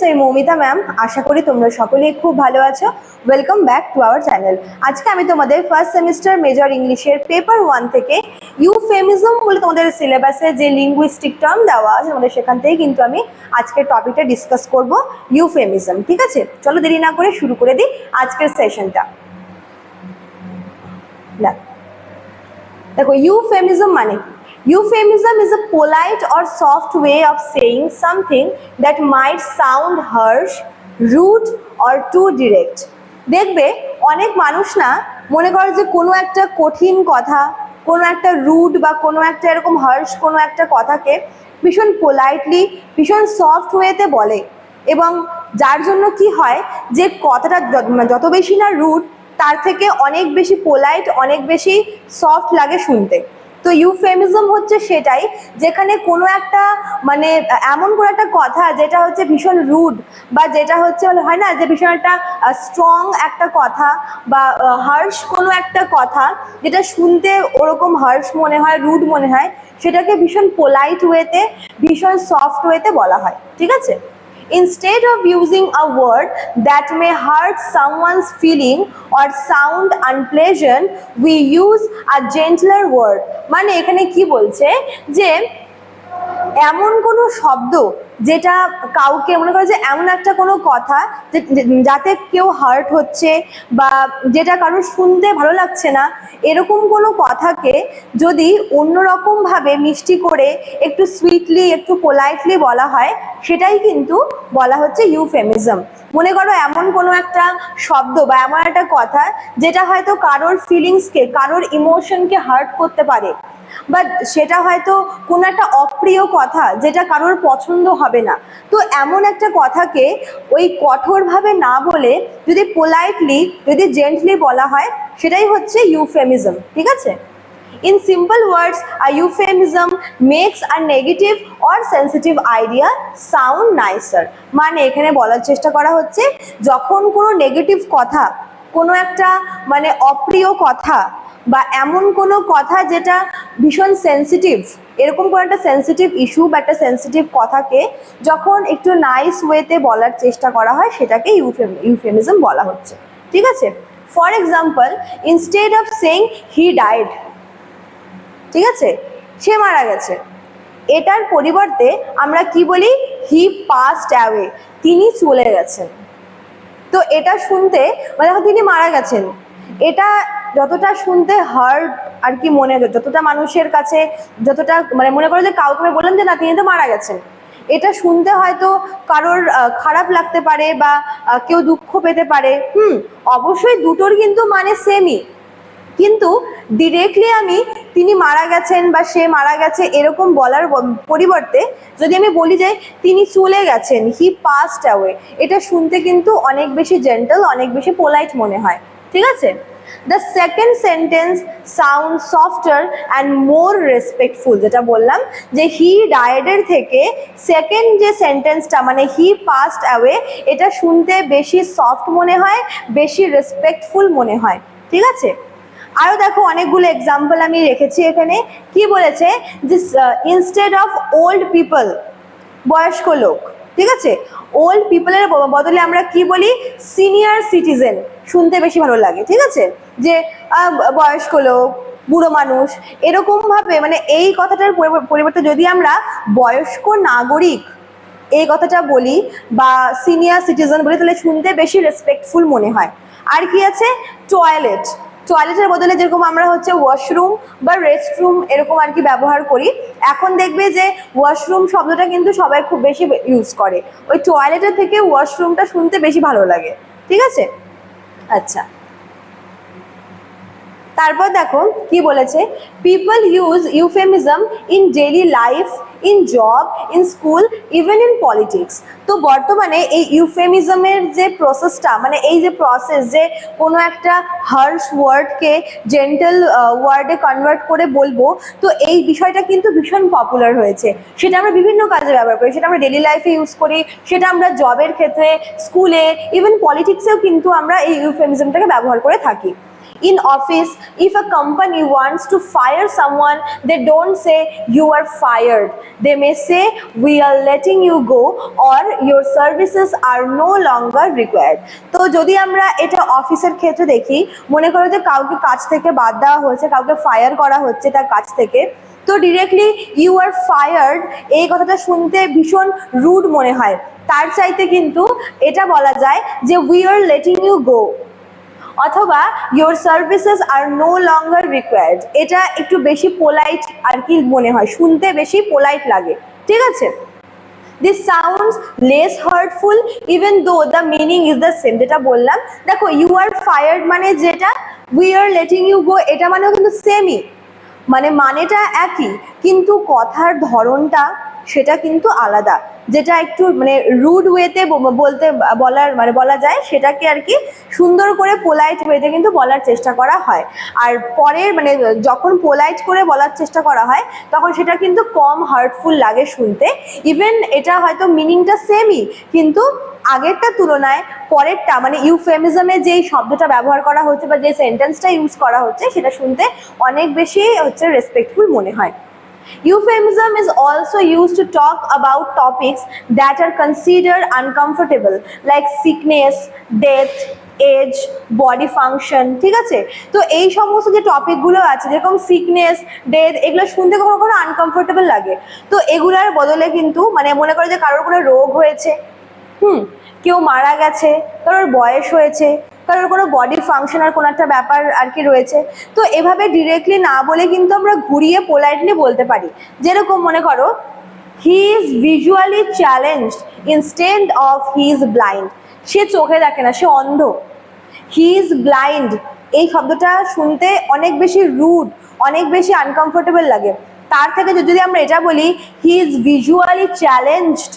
Students আমি Moumita ma'am আশা করি তোমরা সকলেই খুব ভালো আছো। Welcome back to our channel আজকে আমি তোমাদের ফার্স্ট সেমিস্টার মেজর ইংলিশের পেপার ওয়ান থেকে ইউফেমিজম বলে তোমাদের সিলেবাসে যে লিঙ্গুইস্টিক টার্ম দেওয়া আছে তোমাদের সেখান থেকে কিন্তু আমি আজকের টপিকটা ডিসকাস করব ইউফেমিজম ঠিক আছে? চলো দেরি না করে শুরু করে দিই আজকের সেশনটা দেখো ইউফেমিজম মানে কি? Euphemism is a polite or soft way of saying something that might sound harsh, rude or too direct. দেখবে অনেক মানুষ না মনে করে যে কোনো একটা কঠিন কথা কোনো একটা রুড বা কোনো একটা এরকম হার্শ কোনো একটা কথাকে ভীষণ পোলাইটলি ভীষণ সফট ওয়েতে বলে এবং যার জন্য কি হয় যে কথাটা যত- যত বেশি না রুড তার থেকে অনেক বেশি পোলাইট অনেক বেশি সফট লাগে শুনতে তো ইউফেমিজম হচ্ছে সেটাই, যেখানে কোনো একটা মানে এমন কোনো একটা কথা যেটা হচ্ছে ভীষণ রুড বা যেটা হচ্ছে হয় না, যে ভীষণ একটা স্ট্রং একটা কথা বা হার্শ কোনো একটা কথা যেটা শুনতে ওরকম হার্শ মনে হয় রুড মনে হয়, সেটাকে ভীষণ পোলাইট ওয়েতে ভীষণ সফট ওয়েতে বলা হয়, ঠিক আছে? Instead of using a word that may hurt someone's feeling or sound unpleasant, we use a gentler word. মানে এখানে কি বলছে যে এমন কোনো শব্দ যেটা কাউকে মনে করো যে এমন একটা কোনো কথা যাতে কেউ হার্ট হচ্ছে বা যেটা কারোর শুনতে ভালো লাগছে না, এরকম কোনো কথাকে যদি অন্যরকমভাবে মিষ্টি করে একটু সুইটলি একটু পোলাইটলি বলা হয়, সেটাই কিন্তু বলা হচ্ছে ইউফেমিজম মনে করো এমন কোনো একটা শব্দ বা এমন একটা কথা যেটা হয়তো কারোর ফিলিংসকে কারোর ইমোশনকে হার্ট করতে পারে। বাট সেটা হয়তো কোনো একটা অপ্রিয় কথা যেটা কারোর পছন্দ হবে না। তো এমন একটা কথাকে ওই কঠোরভাবে না বলে যদি পোলাইটলি যদি জেন্টলি বলা হয়, সেটাই হচ্ছে ইউফেমিজম ঠিক আছে? In simple words, a euphemism makes a negative or sensitive idea sound nicer. মানে এখানে বলার চেষ্টা করা হচ্ছে যখন কোনো নেগেটিভ কথা কোনো একটা মানে অপ্রিয় কথা বা এমন কোনো কথা যেটা ভীষণ সেন্সিটিভ এরকম কোনো একটা সেন্সিটিভ ইস্যু বা একটা সেন্সিটিভ কথাকে যখন একটু নাইস ওয়েতে বলার চেষ্টা করা হয় সেটাকে ইউফেম ইউফেমিজম বলা হচ্ছে ঠিক আছে for example instead of saying he died ঠিক আছে? সে মারা গেছে। এটার পরিবর্তে আমরা কি বলি? হি পাস্ট অ্যাওয়ে তিনি চলে গেছেন। তো এটা শুনতে মানে তিনি মারা গেছেন। এটা যতটা শুনতে হার্ড আর কি মনে, যতটা মানুষের কাছে যতটা মানে মনে করো যে কাউকে আমি বললাম যে না, তিনি তো মারা গেছেন। এটা শুনতে হয়তো কারোর খারাপ লাগতে পারে বা কেউ দুঃখ পেতে পারে। হুম, অবশ্যই দুটোর কিন্তু মানে সেমই কিন্তু ডিরেক্টলি আমি তিনি মারা গেছেন বা সে মারা গেছে এরকম বলার পরিবর্তে যদি আমি বলি যে তিনি চলে গেছেন হি পাস্ট অ্যাওয়ে এটা শুনতে কিন্তু অনেক বেশি জেন্টাল অনেক বেশি পোলাইট মনে হয়। ঠিক আছে? The second sentence sound softer and more respectful যেটা বললাম যে হি ডায়েডের থেকে সেকেন্ড যে সেন্টেন্সটা মানে হি পাস্ট অ্যাওয়ে এটা শুনতে বেশি সফট মনে হয়, বেশি রেসপেক্টফুল মনে হয়। ঠিক আছে? আরও দেখো অনেকগুলো এক্সাম্পল আমি রেখেছি এখানে। কি বলেছে? যে ইনস্টেড অফ ওল্ড পিপল বয়স্ক লোক, ঠিক আছে? ওল্ড পিপলের বদলে আমরা কি বলি? সিনিয়র সিটিজেন শুনতে বেশি ভালো লাগে, ঠিক আছে? যে বয়স্ক লোক, বুড়ো মানুষ এরকমভাবে মানে এই কথাটার পরিব- পরিবর্তে যদি আমরা বয়স্ক নাগরিক এই কথাটা বলি বা সিনিয়র সিটিজেন বলি, তাহলে শুনতে বেশি রেসপেক্টফুল মনে হয়। আর কি আছে? টয়লেট টয়লেটের বদলে যেরকম আমরা হচ্ছে ওয়াশরুম বা রেস্টরুম এরকম আর কি ব্যবহার করি, এখন দেখবে যে ওয়াশরুম শব্দটা কিন্তু সবাই খুব বেশি ইউজ করে। ওই টয়লেটের থেকে ওয়াশরুমটা শুনতে বেশি ভালো লাগে, ঠিক আছে? আচ্ছা। তারপর দেখো কি বলেছে people use euphemism in daily life in job in school even in politics তো বর্তমানে এই ইউফেমিজমের যে প্রসেসটা মানে এই যে প্রসেস যে কোনো একটা হার্শ ওয়ার্ডকে জেন্টাল ওয়ার্ডে কনভার্ট করে বলব, তো এই বিষয়টা কিন্তু ভীষণ পপুলার হয়েছে। সেটা আমরা বিভিন্ন কাজে ব্যবহার করি। সেটা আমরা ডেলি লাইফে ইউজ করি। সেটা আমরা জবের ক্ষেত্রে স্কুলে ইভেন পলিটিক্সেও কিন্তু আমরা এই ইউফেমিজমটাকে ব্যবহার করে থাকি। In office if a company wants to fire someone they don't say you are fired they may say we are letting you go or your services are no longer required তো যদি আমরা এটা অফিসের ক্ষেত্রে দেখি মনে করো যে কাউকে কাজ থেকে বাদ দেওয়া হয়েছে কাউকে ফায়ার করা হচ্ছে তার কাজ থেকে তো ডিরেক্টলি ইউ আর ফায়ার্ড এই কথাটা শুনতে ভীষণ রুড মনে হয় তার চাইতে কিন্তু এটা বলা যায় যে we are letting you go অথবা your services are no longer required এটা একটু বেশি পোলাইট আর কি মনে হয়। শুনতে বেশি পোলাইট লাগে। ঠিক আছে? This sounds less hurtful even though the meaning is the same যেটা বললাম, দেখো ইউ আর ফায়ার্ড মানে যেটা we are letting you go এটা মানেও কিন্তু সেমই মানে মানেটা একই, কিন্তু কথার ধরনটা সেটা কিন্তু আলাদা। যেটা একটু মানে রুড ওয়েতে বলতে বলার মানে বলা যায়, সেটাকে আর কি সুন্দর করে পোলাইট ওয়েতে কিন্তু বলার চেষ্টা করা হয়। আর পরের মানে যখন পোলাইট করে বলার চেষ্টা করা হয়, তখন সেটা কিন্তু কম হার্টফুল লাগে শুনতে। ইভেন এটা হয়তো মিনিংটা সেমই কিন্তু আগেরটা তুলনায় পরেরটা মানে ইউফেমিজমে যেই শব্দটা ব্যবহার করা হচ্ছে বা যে সেন্টেন্সটা ইউজ করা হচ্ছে, সেটা শুনতে অনেক বেশি হচ্ছে। রেসপেক্টফুল মনে হয়। Euphemism is also used to talk about topics that are considered uncomfortable like sickness, death, age body function ঠিক আছে? তো এই সমস্ত যে টপিকগুলো আছে যেরকম সিকনেস ডেথ এগুলো শুনতে কখনো কখনো আনকমফোর্টেবল লাগে। তো এগুলার বদলে কিন্তু মানে মনে করো যে কারোর কোনো রোগ হয়েছে হুম কেউ মারা গেছে কারোর বয়স হয়েছে কারোর কোনো বডি ফাংশন আর কোনো একটা ব্যাপার আর কি রয়েছে। তো এভাবে ডিরেক্টলি না বলে কিন্তু আমরা ঘুরিয়ে পোলাইটলি বলতে পারি। যেরকম মনে করো he is visually challenge instead of he is blind সে চোখে দেখে না, সে অন্ধ। হি ইজ ব্লাইন্ড এই শব্দটা শুনতে অনেক বেশি রুড অনেক বেশি আনকমফোর্টেবল লাগে। তার থেকে যদি আমরা এটা বলি হি ইজ ভিজুয়ালি চ্যালেঞ্জড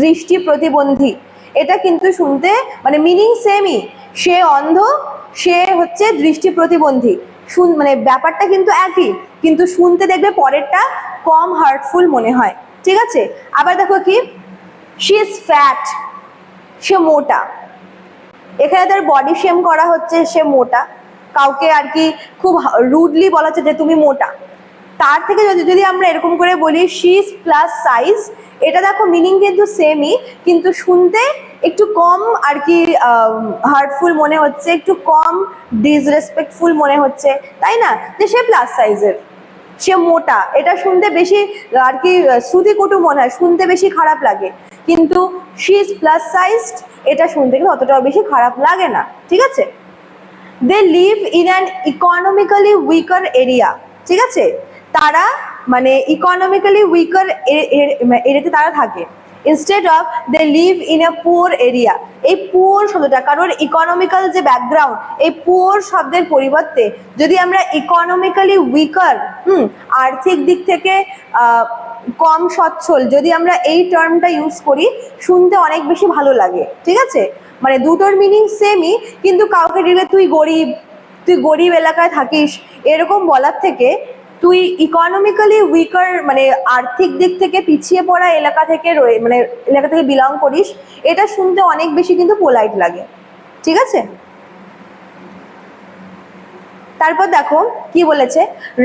দৃষ্টি প্রতিবন্ধী। এটা কিন্তু শুনতে মানে মিনিং সেমই সে অন্ধ, সে হচ্ছে দৃষ্টি প্রতিবন্ধী। শুন মানে ব্যাপারটা কিন্তু একই, কিন্তু শুনতে দেখবে পরেরটা কম হার্টফুল মনে হয়। ঠিক আছে? আবার দেখো কি? শি ইজ ফ্যাট সে মোটা। এখানে তার বডি শেম করা হচ্ছে সে মোটা। কাউকে আর কি খুব রুডলি বলা হচ্ছে যে তুমি মোটা। তার থেকে যদি যদি আমরা এরকম করে বলি শিস প্লাস সাইজ এটা দেখো মিনিং কিন্তু সেমই কিন্তু শুনতে একটু কম আর কি হার্টফুল মনে হচ্ছে একটু কম ডিসরেসপেক্টফুল মনে হচ্ছে তাই না যে সে প্লাস সাইজের সে মোটা এটা শুনতে বেশি আর কি শ্রুতিকটু মনে হয় শুনতে বেশি খারাপ লাগে কিন্তু শি ইজ প্লাস সাইজড এটা শুনতে কিন্তু অতটাও বেশি খারাপ লাগে না ঠিক আছে they live in an economically weaker area ঠিক আছে তারা মানে ইকোনমিক্যালি উইকার এরিয়াতে তারা থাকে instead of they live in a poor area এই পুয়ার শব্দটা, কারণ ইকোনমিক্যাল যে ব্যাকগ্রাউন্ড এই পুয়ার শব্দের পরিবর্তে যদি আমরা ইকোনমিক্যালি উইকার হুম, আর্থিক দিক থেকে কম সচ্ছল, যদি আমরা এই টার্মটা ইউজ করি, শুনতে অনেক বেশি ভালো লাগে, ঠিক আছে? মানে দুটোর মিনিং সেমই কিন্তু কাউকে দিলে তুই গরিব তুই গরিব এলাকায় থাকিস, এরকম বলার থেকে তুই ইকোনমিক্যালি উইকার মানে আর্থিক দিক থেকে পিছিয়ে পড়া এলাকা থেকে রয়ে মানে এলাকা থেকে বিলং করিস, এটা শুনতে অনেক বেশি কিন্তু পোলাইট লাগে। ঠিক আছে? তারপর দেখো কি বলেছে?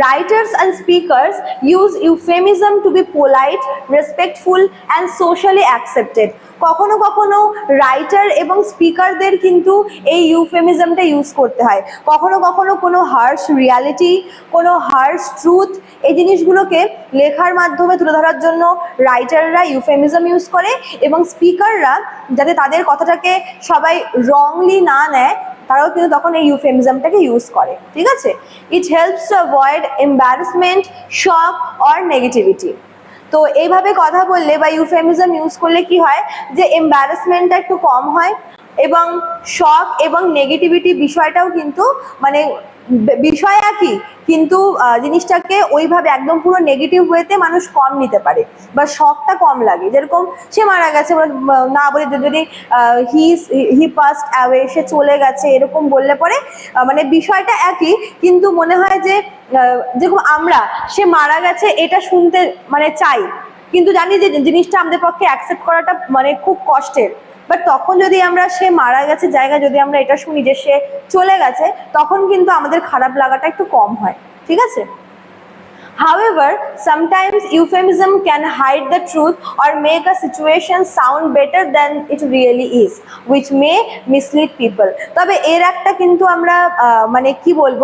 Writers and speakers use euphemism to be polite respectful and socially accepted কখনো কখনো রাইটার এবং স্পিকারদের কিন্তু এই ইউফেমিজমটা ইউজ করতে হয়। কখনো কখনো কোনো হার্শ রিয়ালিটি কোনো হার্শ ট্রুথ এই জিনিসগুলোকে লেখার মাধ্যমে তুলে ধরার জন্য রাইটাররা ইউফেমিজম ইউজ করে এবং স্পিকাররা যাতে তাদের কথাটাকে সবাই রংলি না নেয় তারাও কিন্তু তখন এই ইউফেমিজমটাকে ইউজ করে, ঠিক আছে? It helps to avoid embarrassment shock or negativity তো এইভাবে কথা বললে বা ইউফেমিজম ইউজ করলে কি হয়? যে এম্বারাসমেন্টটা একটু কম হয় এবং শক এবং নেগেটিভিটি বিষয়টাও কিন্তু মানে বিষয় একই কিন্তু জিনিসটাকে ওইভাবে একদম পুরো নেগেটিভ ওয়েতে মানুষ কম নিতে পারে বা শখটা কম লাগে। যেরকম সে মারা গেছে না বলে যদি- হি হি পাস্ট অ্যাওয়ে সে চলে গেছে, এরকম বললে পরে মানে বিষয়টা একই, কিন্তু মনে হয় যে যেরকম আমরা, সে মারা গেছে এটা শুনতে মানে চাই। কিন্তু জানি যে, জিনিসটা আমাদের পক্ষে অ্যাকসেপ্ট করাটা মানে খুব কষ্টের। বাট তখন যদি আমরা সে মারা গেছে জায়গা যদি আমরা এটা শুনি যে সে চলে গেছে, তখন কিন্তু আমাদের খারাপ লাগাটা একটু কম হয়। ঠিক আছে? However, sometimes euphemism can hide the truth or make a situation sound better than it really is, which may mislead people. তবে এর একটা কিন্তু আমরা মানে কি বলব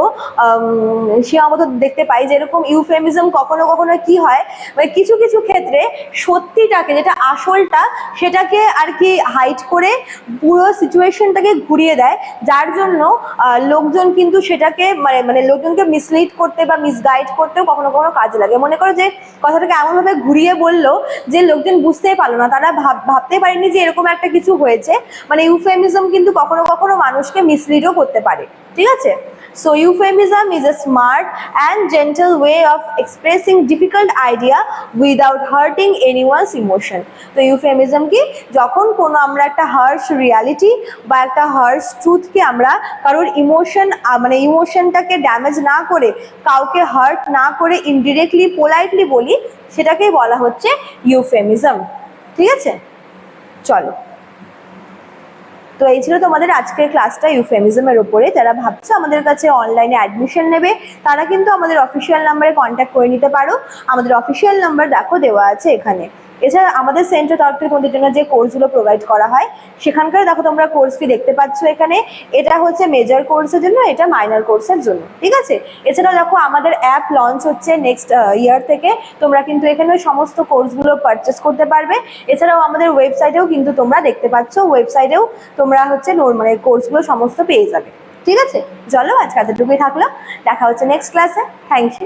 সীমাবদ্ধ দেখতে পাই যেরকম ইউফেমিজম কখনো কখনো কি হয় মানে কিছু কিছু ক্ষেত্রে সত্যিটাকে যেটা আসলটা সেটাকে আর কি হাইট করে পুরো সিচুয়েশনটাকে ঘুরিয়ে দেয় যার জন্য লোকজন কিন্তু সেটাকে মানে মানে লোকজনকে মিসলিড করতে বা মিসগাইড করতেও কখনো কখনো কাজে লাগে। মনে করো যে কথাটাকে এমনভাবে ঘুরিয়ে বলল যে লোকজন বুঝতেই পারল না। তারা ভাব, ভাবতেই পারেনি যে এরকম একটা কিছু হয়েছে। মানে ইউফেমিজম কিন্তু কখনো কখনো মানুষকে মিসলিডও করতে পারে। ঠিক আছে? So euphemism is a smart and gentle way of expressing difficult idea without hurting anyone's emotion. তো ইউফেমিজম কি? যখন কোনো আমরা একটা হার্শ রিয়ালিটি বা একটা হার্শ ট্রুথকে আমরা কারোর ইমোশন মানে ইমোশনটাকে ড্যামেজ না করে, কাউকে হার্ট না করে ইনডিরেক্টলি পোলাইটলি বলি, সেটাকেই বলা হচ্ছে ইউফেমিজম ঠিক আছে? চলো। তো এই ছিল তোমাদের আজকের ক্লাসটা ইউফেমিজমের ওপরে যারা ভাবছ আমাদের কাছে অনলাইনে অ্যাডমিশন নেবে, তারা কিন্তু আমাদের অফিসিয়াল নাম্বারে কন্ট্যাক্ট করে নিতে পারো। আমাদের অফিসিয়াল নাম্বার দেখো দেওয়া আছে এখানে। এছাড়া আমাদের সেন্টার তরফ থেকে তোমাদের জন্য যে কোর্সগুলো প্রোভাইড করা হয়, সেখানকার দেখো তোমরা কোর্স ফি দেখতে পাচ্ছ এখানে। এটা হচ্ছে মেজর কোর্সের জন্য, এটা মাইনর কোর্সের জন্য, ঠিক আছে? এছাড়াও দেখো আমাদের অ্যাপ লঞ্চ হচ্ছে নেক্সট ইয়ার থেকে। তোমরা কিন্তু এখানে সমস্ত কোর্সগুলো পারচেস করতে পারবে। এছাড়াও আমাদের ওয়েবসাইটেও কিন্তু তোমরা দেখতে পাচ্ছ ওয়েবসাইটেও তোমরা হচ্ছে মানে কোর্সগুলো সমস্ত পেয়ে যাবে, ঠিক আছে? চলো আজকে এতটুকুই থাকল, দেখা হচ্ছে নেক্সট ক্লাসে থ্যাংক ইউ